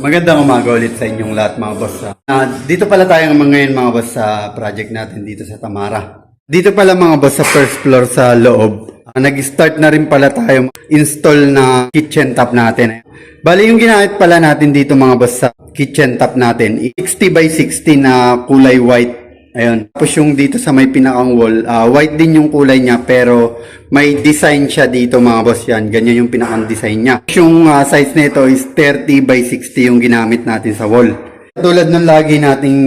Magandang umaga ulit sa inyong lahat mga boss. Ah, dito pala tayo ng ngayon mga boss sa project natin dito sa Tamara. Dito pala mga boss sa first floor sa loob. Ah, nag-start na rin pala tayo install na kitchen top natin. Bali yung ginamit pala natin dito mga boss sa kitchen top natin, 60 by 60 na kulay white Ayun. Tapos yung dito sa may pinakang wall, ah, white din yung kulay niya pero may design siya dito mga boss yan. Ganyan yung pinakang design niya. Yung ah, size nito is 30 by 60 yung ginamit natin sa wall. Tulad ng lagi nating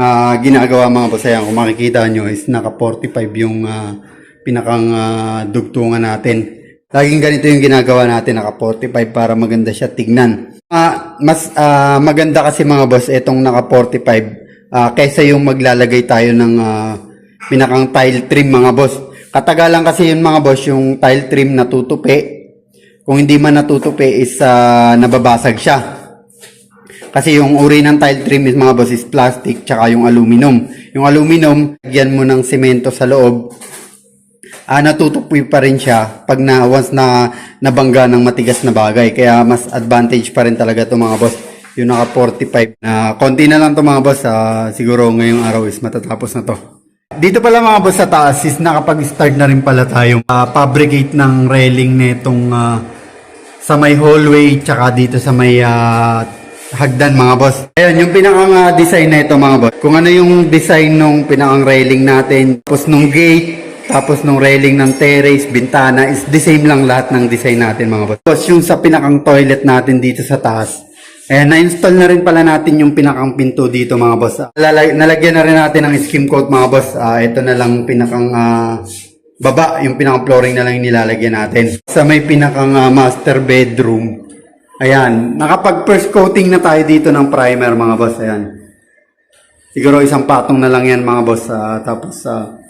ah, ginagawa mga boss ayan, kung makikita nyo is naka 45 yung ah, pinakang ah, dugtungan natin. Laging ganito yung ginagawa natin, naka 45 para maganda siya tignan. Ah, mas ah, maganda kasi mga boss itong naka 45 Ah, kaysa yung maglalagay tayo ng ah, pinakang tile trim mga boss. Katagalan kasi yun mga boss, yung tile trim natutupi. Kung hindi man natutupi is ah, nababasag siya. Kasi yung uri ng tile trim is mga boss is plastic tsaka yung aluminum. Yung aluminum, lagyan mo ng semento sa loob. Ah, natutupi pa rin siya pag na once na nabangga ng matigas na bagay. Kaya mas advantage pa rin talaga to mga boss. Yung naka 45 na konti na lang to mga boss. Ah, siguro ngayong araw is matatapos na to. Dito pala mga boss sa taas is nakapag-start na rin pala tayo ah, fabricate ng railing netong ah, sa may hallway tsaka dito sa may ah, hagdan mga boss. Ayan, yung pinakang ah, design na ito mga boss. Kung ano yung design nung pinakang railing natin, tapos nung gate, tapos nung railing ng terrace, bintana, is the same lang lahat ng design natin mga boss. Tapos yung sa pinakang toilet natin dito sa taas, Ayan, na-install na rin pala natin yung pinakang pinto dito mga boss. Lalag- nalagyan na rin natin ng skim coat mga boss. Ah, ito na lang pinakang ah, baba, yung pinakang flooring na lang nilalagyan natin. Sa may pinakang ah, master bedroom. Ayan, nakapag first coating na tayo dito ng primer mga boss. Ayan. Siguro isang patong na lang yan mga boss. Ah, tapos ah,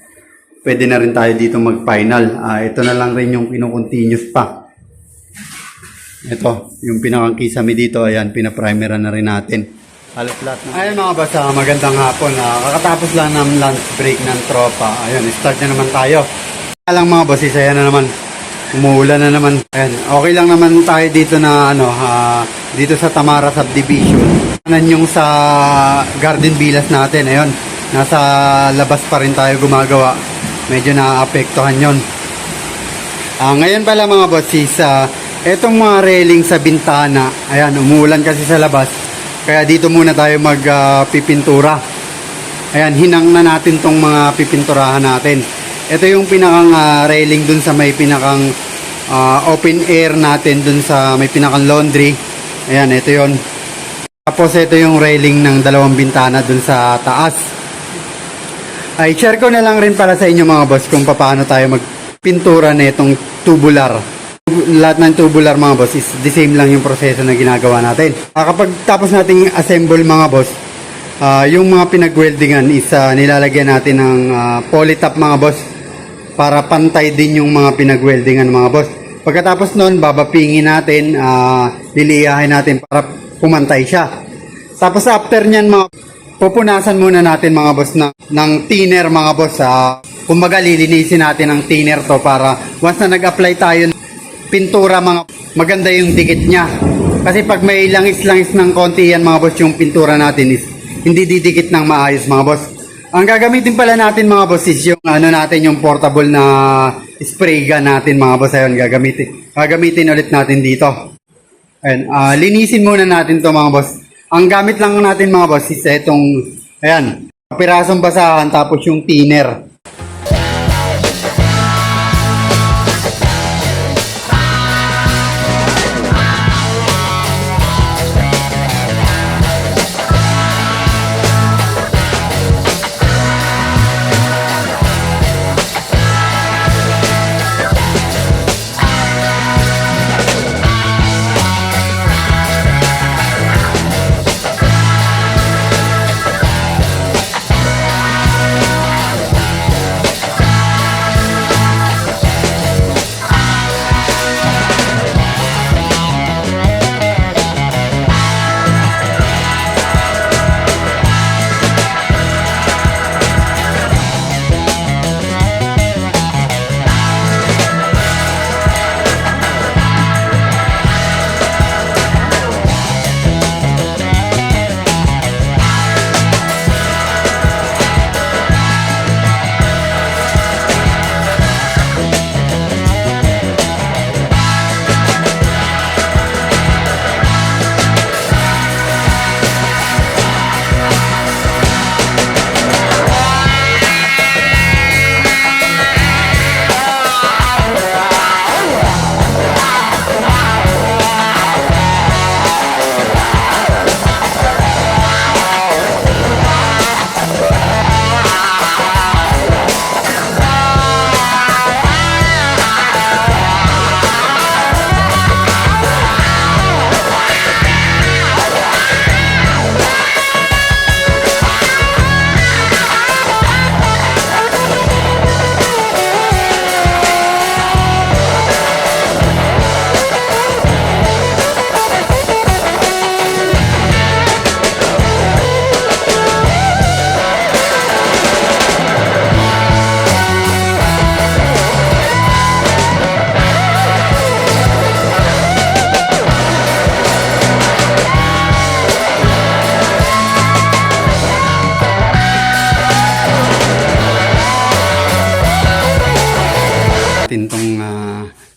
pwede na rin tayo dito mag-final. Ah, ito na lang rin yung kinukontinuous pa. Ito, yung pinakang kisame dito, ayan, pinaprimeran na rin natin. Halos lahat na. Ayan mga basa, magandang hapon. Ah, kakatapos lang ng lunch break ng tropa. Ayan, start na naman tayo. Alang mga boss, isa na naman. Umuulan na naman. Ayan, okay lang naman tayo dito na ano, ah, dito sa Tamara Subdivision. Nan yung sa Garden Villas natin, ayun. Nasa labas pa rin tayo gumagawa. Medyo naapektuhan yon. Ah, ngayon pala mga boss is ah, etong mga railing sa bintana. Ayan, umuulan kasi sa labas. Kaya dito muna tayo magpipintura. Ayan, hinang na natin tong mga pipinturahan natin. Ito yung pinakang ah, railing dun sa may pinakang ah, open air natin dun sa may pinakang laundry. Ayan, ito yon. Tapos ito yung railing ng dalawang bintana dun sa taas. Ay, share ko na lang rin para sa inyo mga boss kung paano tayo magpintura na itong tubular. Lahat ng tubular mga boss is the same lang yung proseso na ginagawa natin. Ah, kapag tapos nating assemble mga boss, ah, yung mga pinag-weldingan is ah, nilalagyan natin ng ah, polytop mga boss para pantay din yung mga pinag-weldingan mga boss. Pagkatapos nun, babapingin natin, ah, liliyahin natin para pumantay siya. Tapos after nyan mga pupunasan muna natin mga boss ng, ng thinner mga boss sa kumbaga lilinisin natin ng thinner to para once na nag-apply tayo pintura mga maganda yung dikit niya kasi pag may langis-langis ng konti yan mga boss yung pintura natin is hindi didikit ng maayos mga boss ang gagamitin pala natin mga boss is yung ano natin yung portable na spray gun natin mga boss ayun gagamitin gagamitin ulit natin dito Ayan, ah, linisin muna natin to mga boss. Ang gamit lang natin mga boss is itong, ayan, pirasong basahan tapos yung thinner.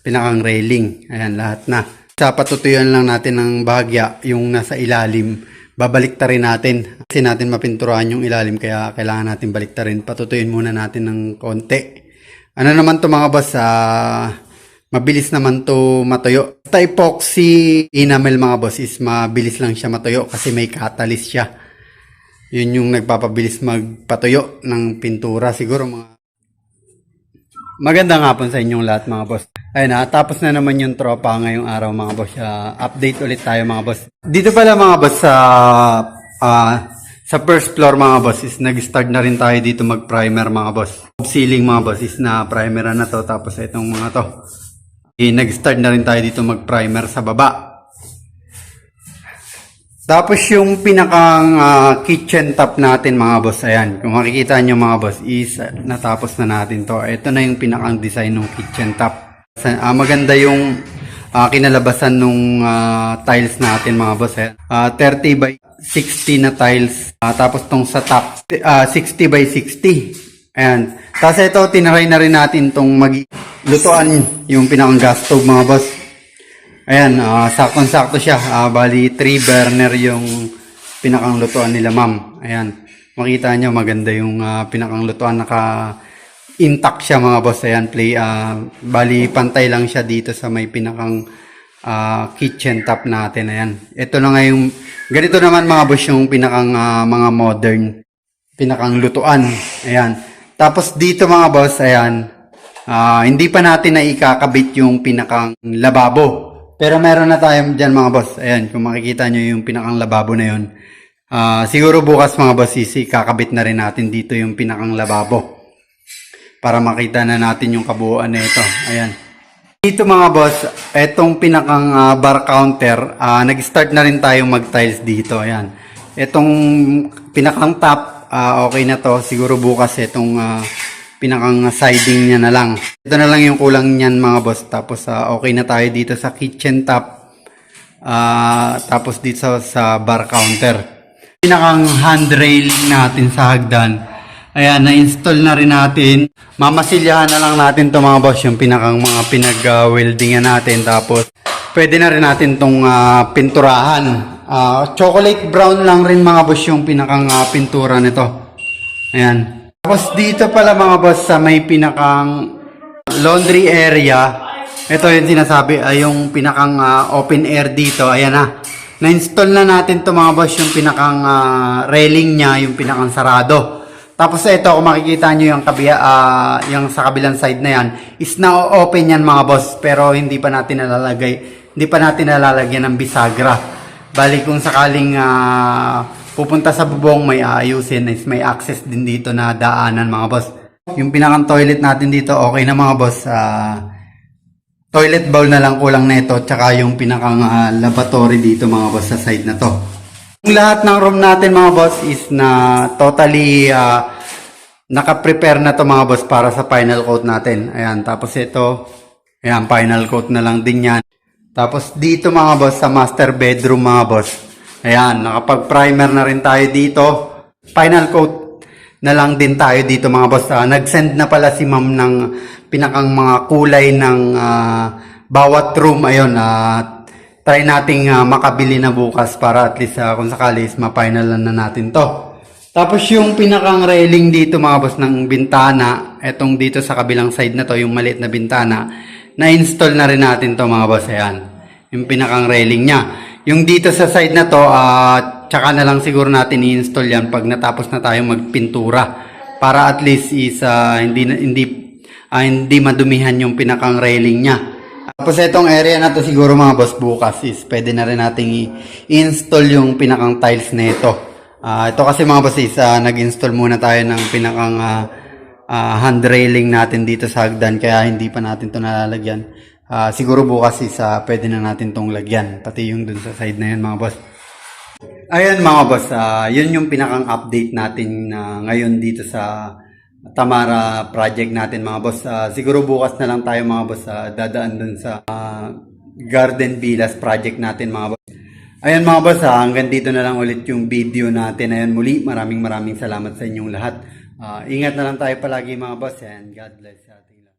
Pinakang railing. Ayan, lahat na. Sa patutuyuan lang natin ng bahagya, yung nasa ilalim, babalik rin natin. Kasi natin mapinturahan yung ilalim, kaya kailangan natin balik rin. Patutuyuin muna natin ng konti. Ano naman to mga boss, ah, mabilis naman to matuyo. Sa epoxy enamel mga boss is mabilis lang siya matuyo kasi may catalyst siya. Yun yung nagpapabilis magpatuyo ng pintura siguro mga Magandang hapon sa inyong lahat mga boss. Ayun na, tapos na naman yung tropa ngayong araw mga boss. Ah, update ulit tayo mga boss. Dito pala mga boss sa ah, sa first floor mga boss is nag-start na rin tayo dito mag-primer mga boss. Ceiling mga boss is na primer na to tapos itong mga to. Eh, nag-start na rin tayo dito mag-primer sa baba. Tapos yung pinakang ah, kitchen top natin mga boss, ayan, kung makikita nyo mga boss is ah, natapos na natin to. Ito na yung pinakang design ng kitchen top. Ah, maganda yung ah, kinalabasan ng tiles natin mga boss. Ayan. Ah, 30 by 60 na tiles. Ah, tapos tong sa top, ah, 60 by 60. Ayan. Tapos ito, tinaray na rin natin tong mag lutuan yung pinakang gas stove mga boss. Ayan, ah, saktong-sakto siya. Ah, bali, 3 burner yung pinakang lutuan nila, ma'am. Ayan, makita nyo, maganda yung ah, pinakang lutuan. Naka intact siya mga boss. Ayan, play. ah, bali, pantay lang siya dito sa may pinakang ah, kitchen top natin. Ayan. Ito na nga yung, ganito naman mga boss yung pinakang ah, mga modern pinakang lutuan. Ayan. Tapos dito mga boss, ayan, ah, hindi pa natin na ikakabit yung pinakang lababo. Pero meron na tayo dyan mga boss. Ayan, kung makikita nyo yung pinakang lababo na yun. Ah, siguro bukas mga boss, sisi, kakabit na rin natin dito yung pinakang lababo. Para makita na natin yung kabuuan na ito. Ayan. Dito mga boss, etong pinakang ah, bar counter, ah, nag-start na rin tayong mag-tiles dito. Ayan. Etong pinakang top, ah, okay na to. Siguro bukas etong ah, pinakang siding niya na lang. Ito na lang yung kulang niyan mga boss. Tapos ah, okay na tayo dito sa kitchen top. Ah, tapos dito sa, sa bar counter. Pinakang handrail natin sa hagdan. Ayan, na-install na rin natin. Mamasilyahan na lang natin to mga boss, yung pinakang mga pinag-weldingan natin. Tapos, pwede na rin natin tong ah, pinturahan. Ah, chocolate brown lang rin mga boss yung pinakang ah, pintura nito. Ayan. Tapos dito pala mga boss sa may pinakang laundry area. Ito yung sinasabi ay yung pinakang ah, open air dito. Ayan na. Na-install na natin to mga boss yung pinakang ah, railing niya, yung pinakang sarado. Tapos ito, kung makikita nyo yung, kabia, ah, yung sa kabilang side na yan, is na open yan mga boss. Pero hindi pa natin nalalagay, hindi pa natin nalalagyan ng bisagra. Bali kung sakaling ah, pupunta sa bubong may aayusin, is may access din dito na daanan mga boss. Yung pinakang toilet natin dito, okay na mga boss. Ah, toilet bowl na lang kulang na ito, tsaka yung pinakang ah, lavatory dito mga boss sa side na to. Yung lahat ng room natin mga boss is na totally ah, naka-prepare na to mga boss para sa final coat natin. Ayan, tapos ito, ayan, final coat na lang din yan. Tapos dito mga boss sa master bedroom mga boss. Ayan, nakapag-primer na rin tayo dito. Final coat na lang din tayo dito mga boss. Ah, nag-send na pala si ma'am ng pinakang mga kulay ng ah, bawat room. Ayun, ah, try nating ah, makabili na bukas para at least ah, kung sakali is ma-final na natin to. Tapos yung pinakang railing dito mga boss ng bintana, etong dito sa kabilang side na to, yung maliit na bintana, na-install na rin natin to mga boss. Ayan, yung pinakang railing niya. Yung dito sa side na to, ah, tsaka na lang siguro natin i-install yan pag natapos na tayo magpintura. Para at least is ah, hindi, hindi, ah, hindi madumihan yung pinakang railing niya. Tapos itong area na to siguro mga boss bukas is pwede na rin nating i-install yung pinakang tiles na ito. Ah, ito kasi mga boss is ah, nag-install muna tayo ng pinakang ah, ah, hand railing natin dito sa hagdan kaya hindi pa natin to nalalagyan. Ah, siguro bukas is ah, pwede na natin tong lagyan pati yung dun sa side na yun mga boss. Ayan mga boss, ah, yun yung pinakang update natin na ngayon dito sa Tamara project natin mga boss. Ah, siguro bukas na lang tayo mga boss ah, dadaan dun sa ah, Garden Villas project natin mga boss. Ayan mga boss, ah, hanggang dito na lang ulit yung video natin. Ayan muli, maraming maraming salamat sa inyong lahat. Ah, ingat na lang tayo palagi mga boss and God bless